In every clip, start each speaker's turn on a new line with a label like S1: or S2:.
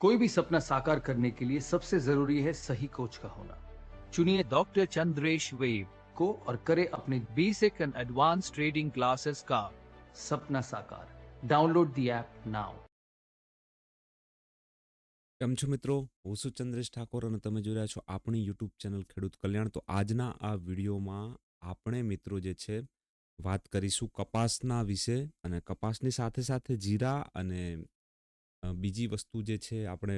S1: कोई भी सपना साकार करने के लिए सबसे जरूरी है सही कोच का होना चुनिए
S2: Dr. Chandresh Wave,
S1: को और करे अपने
S2: basic and advanced trading classes का
S1: सपना साकार डाउनलोड द ऐप नाउ
S3: કેમ છો મિત્રો હું છું ચંદ્રેશ ઠાકોર અને તમે જોઈ રહ્યા છો આપણી યુટ્યુબ ચેનલ ખેડૂત કલ્યાણ તો આજના આ વિડીયોમાં આપણે મિત્રો જે છે વાત કરીશું કપાસના વિશે અને કપાસની સાથે સાથે જીરા અને અ, બીજી વસ્તુ જે છે, આપણે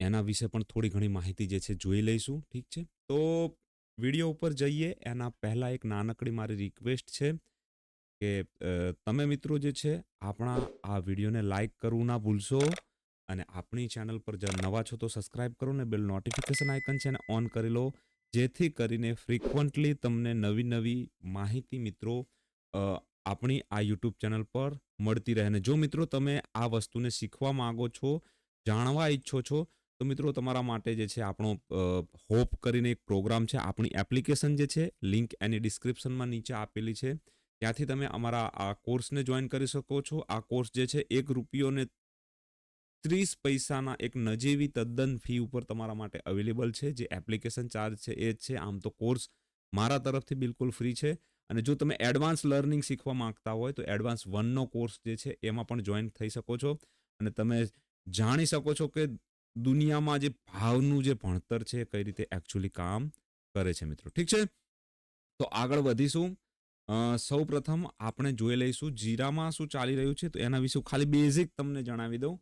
S3: એના વિશે પણ થોડી ઘણી માહિતી જે છે, જોઈ લઈશું. ઠીક છે? તો વીડિયો ઉપર જઈએ. એના પહેલાં એક નાનકડી મારી રિક્વેસ્ટ છે કે તમે મિત્રો જે છે, આપણા આ વિડીયોને લાઈક કરવું ના ભૂલશો અને આપણી ચેનલ પર જો નવા છો તો સબસ્ક્રાઇબ કરો ને બેલ નોટિફિકેશન આઇકન છે એને ઓન કરી લો. જેથી કરીને ફ્રિકવન્ટલી તમને નવી નવી માહિતી મિત્રો આપણી આ યુટ્યુબ ચેનલ પર મળતી રહે. ને જો મિત્રો તમે આ વસ્તુને શીખવા માગો છો, જાણવા ઈચ્છો છો, તો મિત્રો તમારા માટે જે છે આપણો હોપ કરીને એક પ્રોગ્રામ છે. આપણી એપ્લિકેશન જે છે, લિંક એની ડિસ્ક્રિપ્શનમાં નીચે આપેલી છે. ત્યાંથી તમે અમારા આ કોર્સને જોઈન કરી શકો છો. આ કોર્સ જે છે, એક રૂપિયોને ત્રીસ પૈસાના એક નજીવી તદ્દન ફી ઉપર તમારા માટે અવેલેબલ છે. જે એપ્લિકેશન ચાર્જ છે એ જ છે. આમ તો કોર્સ મારા તરફથી બિલકુલ ફ્રી છે. અને જો તમે એડવાન્સ લર્નિંગ શીખવા માંગતા હોય, તો એડવાન્સ વનનો કોર્સ જે છે, એમાં પણ જોઈન થઈ શકો છો. અને તમે જાણી શકો છો કે દુનિયામાં જે ભાવનું જે ભણતર છે, કઈ રીતે એકચ્યુઅલી કામ કરે છે મિત્રો. ઠીક છે? તો આગળ વધીશું. સૌ પ્રથમ આપણે જોઈ લઈશું જીરામાં શું ચાલી રહ્યું છે, તો એના વિશે ખાલી બેઝિક તમને જણાવી દઉં.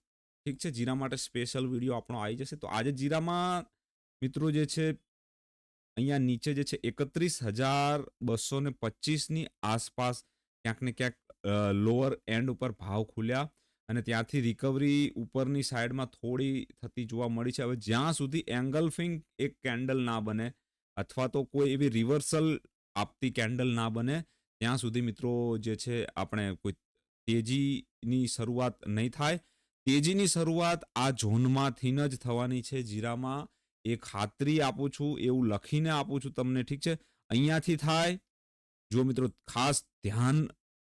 S3: ઠીક છે? જીરા માટે સ્પેશિયલ વીડિયો આપણો આવી જશે. તો આજે જીરામાં મિત્રો જે છે અહીંયા નીચે જે છે એકત્રીસ હજાર બસો ને પચીસની આસપાસ ક્યાંક ને ક્યાંક લોઅર એન્ડ ઉપર ભાવ ખુલ્યા અને ત્યાંથી રિકવરી ઉપરની સાઈડમાં થોડી થતી જોવા મળી છે. હવે જ્યાં સુધી એંગલ્ફિંગ એક કેન્ડલ ના બને અથવા તો કોઈ એવી રિવર્સલ આપતી કેન્ડલ ના બને, ત્યાં સુધી મિત્રો જે છે આપણે કોઈ તેજીની શરૂઆત નહીં થાય. તેજીની શરૂઆત આ ઝોનમાંથી જ થવાની છે, જીરામાં. એ ખાતરી આપું છું, એવું લખીને આપું છું તમને, ઠીક છે? અહીંયાથી થાય, જો મિત્રો ખાસ ધ્યાન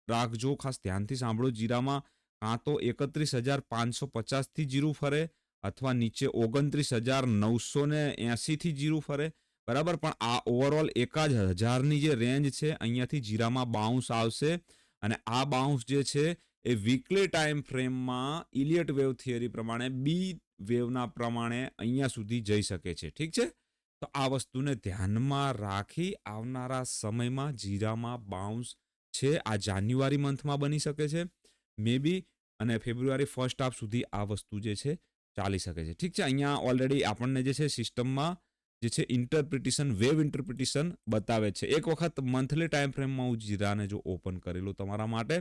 S3: રાખજો, ખાસ ધ્યાનથી સાંભળો જીરામાં, કાં તો એકત્રીસ હજાર પાંચસો પચાસથી જીરું ફરે અથવા નીચે ઓગણત્રીસ હજાર નવસો ને એંસીથી જીરું ફરે, બરાબર? પણ આ ઓવરઓલ એકાદ હજારની જે રેન્જ છે, અહીંયાથી જીરામાં બાઉન્સ આવશે અને આ બાઉન્સ જે છે, એ વીકલી ટાઈમ ફ્રેમમાં ઇલિયટ વેવ થિયરી પ્રમાણે બી વેવના પ્રમાણે અહીંયા સુધી જઈ શકે છે. ઠીક છે? તો આ વસ્તુને ધ્યાનમાં રાખી આવનારા સમયમાં જીરામાં બાઉન્સ છે. આ જાન્યુઆરી મંથમાં બની શકે છે. મે બી અને ફેબ્રુઆરી ફર્સ્ટ હાફ સુધી આ વસ્તુ જે છે ચાલી શકે છે. ઠીક છે? અહીંયા ઓલરેડી આપણને જે છે સિસ્ટમમાં જે છે ઇન્ટરપ્રિટેશન વેવ ઇન્ટરપ્રિટેશન બતાવે છે. એક વખત મંથલી ટાઈમ ફ્રેમમાં હું જીરાને જો ઓપન કરેલું તમારા માટે,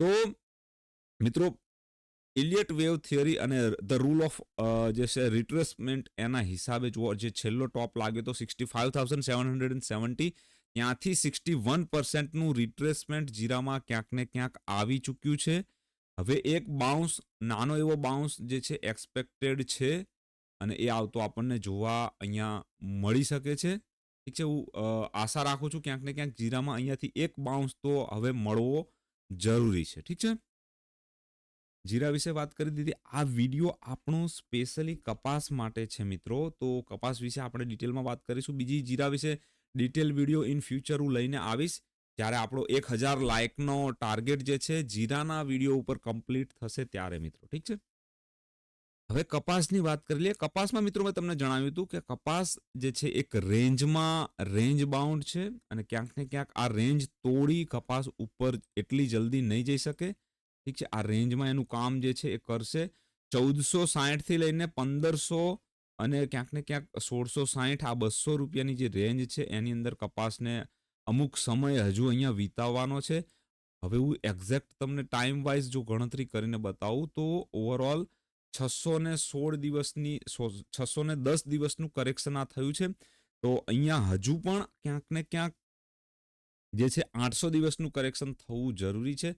S3: તો મિત્રો ઇલિયટ વેવ થિયરી અને ધ રૂલ ઓફ જે છે રિટ્રેસમેન્ટ એના હિસાબે જુઓ, જે છેલ્લો ટોપ લાગ્યો તો sixty five thousand seven hundred and seventy ત્યાંથી સિક્સટી વન પર્સન્ટનું રિટ્રેસમેન્ટ જીરામાં ક્યાંક ને ક્યાંક આવી ચૂક્યું છે. હવે એક બાઉન્સ નાનો એવો બાઉન્સ જે છે એક્સપેક્ટેડ છે અને એ આવતો આપણને જોવા અહીંયા મળી શકે છે. ઠીક છે, હું આશા રાખું છું ક્યાંક ને ક્યાંક જીરામાં અહીંયાથી એક બાઉન્સ તો હવે મળવો જરૂરી છે. ઠીક છે? જીરા વિશે વાત કરી દીધી. આ વીડિયો આપણો સ્પેશિયલી કપાસ માટે છે મિત્રો. તો કપાસ વિશે આપણે ડિટેલમાં વાત કરીશું. બીજી જીરા વિશે ડિટેલ વીડિયો ઇન ફ્યુચર હું લઈને આવીશ. ત્યારે આપણો એક હજાર લાઇકનો ટાર્ગેટ જે છે, જીરાના વીડિયો ઉપર કમ્પ્લીટ થશે ત્યારે મિત્રો. ઠીક છે? હવે કપાસની વાત કરી લઈએ. કપાસમાં મિત્રો મેં તમને જણાવ્યું હતું કે કપાસ જે છે એક રેન્જમાં, રેન્જ બાઉન્ડ છે અને ક્યાંક ને ક્યાંક આ રેન્જ તોડી કપાસ ઉપર એટલી જલ્દી નહીં જઈ શકે. ઠીક છે? આ રેન્જમાં એનું કામ જે છે એ કરશે. ચૌદસો સાહીઠથી લઈને પંદરસો અને ક્યાંક ને ક્યાંક સોળસો સાહીઠ આ બસો રૂપિયાની જે રેન્જ છે એની અંદર કપાસને અમુક સમય હજુ અહીંયા વિતાવવાનો છે. હવે હું એક્ઝેક્ટ તમને ટાઈમ વાઇઝ જો ગણતરી કરીને બતાવું તો ઓવરઓલ છસો ને સોળ દિવસની છસો ને દસ દિવસનું કરેક્શન આ થયું છે. તો અહીંયા હજુ પણ ક્યાંક ને ક્યાંક જે છે આઠસો દિવસનું કરેક્શન થવું જરૂરી છે.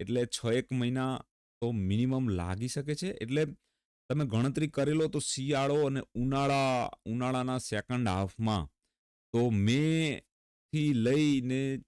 S3: એટલે છ એક મહિના તો મિનિમમ લાગી શકે છે. એટલે તમે ગણતરી કરી લો તો શિયાળો અને ઉનાળા, ઉનાળાના સેકન્ડ હાફમાં તો મે થી લઈને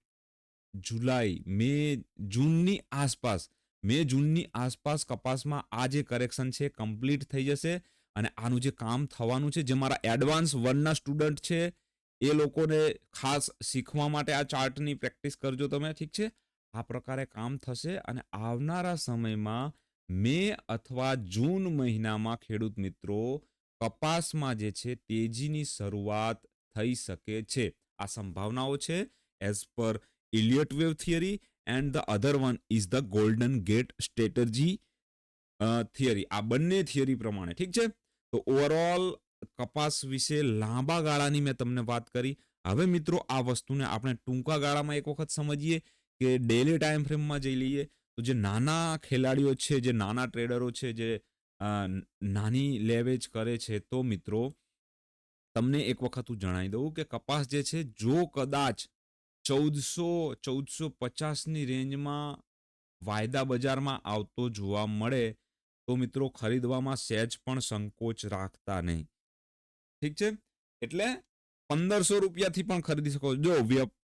S3: જુલાઈ, મે જૂનની આસપાસ, મે જૂનની આસપાસ કપાસમાં આ જે કરેક્શન છે કમ્પ્લીટ થઈ જશે અને આનું જે કામ થવાનું છે, જે મારા એડવાન્સ વનના સ્ટુડન્ટ છે, એ લોકોને ખાસ શીખવા માટે આ ચાર્ટની પ્રેક્ટિસ કરજો તમે, ઠીક છે? આ પ્રકારે કામ થશે અને આવનારા સમયમાં મે અથવા જૂન મહિનામાં ખેડૂત મિત્રો કપાસમાં જે છે તેજીની શરૂઆત થઈ શકે છે. આ સંભાવનાઓ છે. એઝ પર Elliott wave theory and the other one is the golden gate strategy theory આ બંને થિયરી પ્રમાણે, ઠીક છે? તો ઓવરઓલ કપાસ વિશે લાંબા ગાળાની મેં તમને વાત કરી. હવે મિત્રો આ વસ્તુને આપણે ટૂંકા ગાળામાં એક વખત સમજીએ. કે ડેલી ટાઈમ ફ્રેમમાં જઈ લઈએ, તો જે નાના ખેલાડીઓ છે, જે નાના ટ્રેડરો છે, જે નાની લેવેજ કરે છે, તો મિત્રો, તમને એક વખત હું જણાવી દઉં કે કપાસ જે છે, જો કદાચ ચૌદસો ચૌદસો પચાસની રેન્જમાં વાયદા બજારમાં આવતો જોવા મળે, તો મિત્રો ખરીદવામાં સહેજ પણ સંકોચ રાખતા નહીં. ઠીક છે? એટલે પંદરસો રૂપિયાથી પણ ખરીદી શકો જો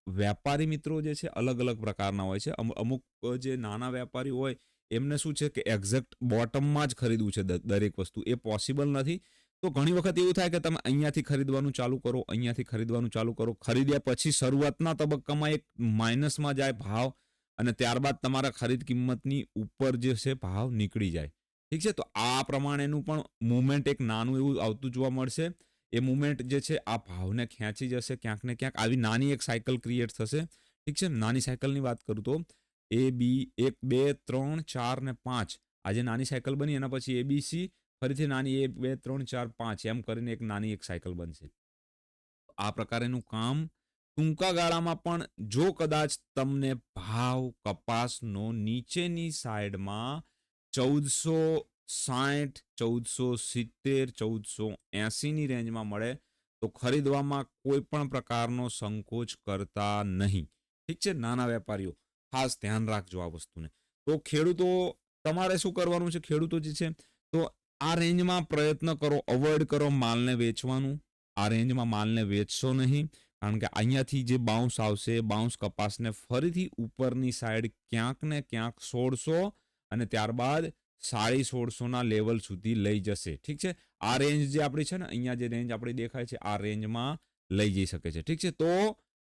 S3: વેપારી મિત્રો જે છે, અલગ અલગ પ્રકારના હોય છે. અમુ- અમુક જે નાના વેપારી હોય, એમને શું છે કે એક્ઝેક્ટ બોટમમાં જ ખરીદવું છે દરેક વસ્તુ. એ પોસિબલ નથી. તો ઘણી વખત એવું થાય કે તમે અહીંયાથી ખરીદવાનું ચાલુ કરો, અહીંયાથી ખરીદવાનું ચાલુ કરો. ખરીદ્યા પછી શરૂઆતના તબક્કામાં એક માઇનસમાં જાય ભાવ અને ત્યારબાદ તમારા ખરીદ કિંમતની ઉપર જે છે ભાવ નીકળી જાય. ઠીક છે? તો આ પ્રમાણેનું પણ મુવમેન્ટ એક નાનું એવું આવતું જોવા મળશે. એ મુમેન્ટ જે છે, આ ભાવને ખેંચી જશે ક્યાંક ને ક્યાંક. આવી નાની એક સાયકલ ક્રિએટ થશે. ઠીક છે? નાની સાયકલની વાત કરું તો એ બી એક, બે, ત્રણ, ચાર ને પાંચ. આજે નાની સાયકલ બની, એના પછી એબીસી ફરીથી નાની એક, બે, ત્રણ, ચાર, પાંચ. એમ કરીને એક નાની એક સાયકલ બનશે. આ પ્રકારેનું કામ ટૂંકા ગાળામાં પણ જો કદાચ તમને ભાવ કપાસનો નીચેની સાઈડમાં ચૌદસો સાઠ, ચૌદસો, સિત્તેર, ચૌદસો એંસીની રેન્જમાં મળે તો ખરીદવામાં કોઈ પણ પ્રકારનો સંકોચ કરતા નહીં. ઠીક છે? નાના વેપારીઓ, ખાસ ધ્યાન રાખજો આ વસ્તુને. તો ખેડૂતો, તમારે શું કરવાનું છે? ખેડૂતો જે છે, તો આ રેન્જમાં પ્રયત્ન કરો, અવોઇડ કરો માલને વેચવાનું. આ રેન્જમાં માલને વેચશો નહીં, કારણ કે અહીંયાથી જે બાઉન્સ આવશે બાઉન્સ કપાસને ફરીથી ઉપરની સાઈડ ક્યાંક ને ક્યાંક સોળસો અને ત્યારબાદ સાડી સોળસોના લેવલ સુધી લઈ જશે. ઠીક છે? આ રેન્જ જે આપણી છે ને, અહીંયા જે રેન્જ આપણી દેખાય છે, આ રેન્જમાં લઈ જઈ શકે છે. ઠીક છે? તો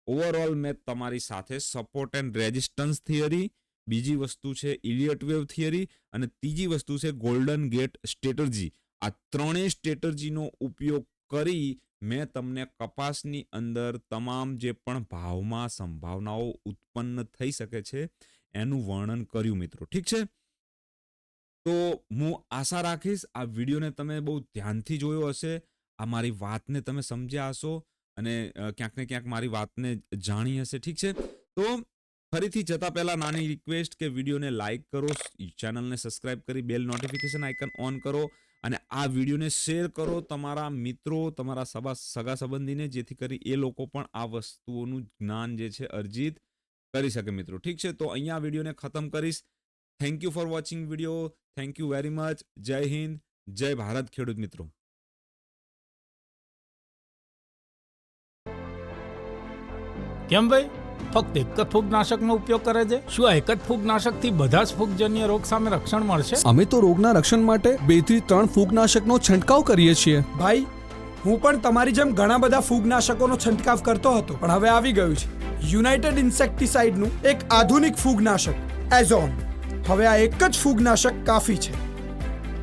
S3: ઓવરઓલ મેં તમારી સાથે સપોર્ટ એન્ડ રેઝિસ્ટન્સ થિયરી બીજી વસ્તુ છે ઇલિયટ વેવ થિયરી અને ત્રીજી વસ્તુ છે ગોલ્ડન ગેટ સ્ટ્રેટર્જી આ ત્રણેય સ્ટ્રેટર્જીનો ઉપયોગ કરી મેં તમને કપાસની અંદર તમામ જે પણ ભાવમાં સંભાવનાઓ ઉત્પન્ન થઈ શકે છે, એનું વર્ણન કર્યું મિત્રો. ઠીક છે? તો હું આશા રાખીશ આ વિડીયોને તમે બહુ ધ્યાનથી જોયો હશે, આ મારી વાતને તમે સમજ્યા હશો અને ક્યાંક ને ક્યાંક મારી વાતને જાણી હશે, ઠીક છે? તો ફરીથી જતા પહેલાં નાની રિક્વેસ્ટ કે વિડીયોને લાઇક કરો ચેનલને સબસ્ક્રાઇબ કરી, બેલ નોટિફિકેશન આઇકન ઓન કરો અને આ વિડીયોને શેર કરો તમારા મિત્રો, તમારા સબા સગા સંબંધીને, જેથી કરી એ લોકો પણ આ વસ્તુઓનું જ્ઞાન જે છે અર્જિત કરી શકે મિત્રો, ઠીક છે? તો અહીંયા વિડીયોને ખતમ કરીશ. Thank you for watching video thank you very much Jai Hind Jai Bharat ખેડૂત મિત્રો
S4: કેમ ભાઈ? ફક્ત એક જ ફૂગનાશકનો ઉપયોગ કરે છે? શું આ એક જ ફૂગનાશકથી બધા જ ફૂગજન્ય રોગ સામે રક્ષણ મળશે?
S5: અમે તો રોગના રક્ષણ માટે બેથી ત્રણ ફૂગનાશકનો છંટકાવ કરીએ છીએ.
S6: ભાઈ હું પણ તમારી જેમ ઘણા બધા ફૂગનાશકોનો છંટકાવ કરતો હતો પણ હવે આવી ગયું છે. યુનાઇટેડ ઇન્સેક્ટિસાઇડનું એક આધુનિક ફૂગનાશક એઝોન હવે આ એક જ ફૂગનાશક કાફી છે.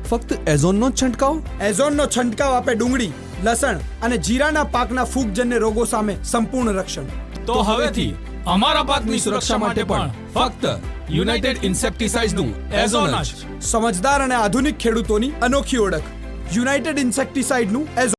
S5: ફક્ત એઝોનનો જ છંટકાવ?
S6: એઝોનનો છંટકાવ આપે ડુંગળી લસણ અને જીરાના પાકના ફૂગજન્ય રોગો સામે સંપૂર્ણ રક્ષણ.
S4: તો હવેથી અમારા પાકની સુરક્ષા માટે પણ ફક્ત યુનાઇટેડ ઇન્સેક્ટિસાઇડ્સનું એઝોન જ.
S6: સમજદાર અને આધુનિક ખેડૂતોની અનોખી ઓળખ. યુનાઇટેડ ઇન્સેક્ટિસાઇડનું એઝોન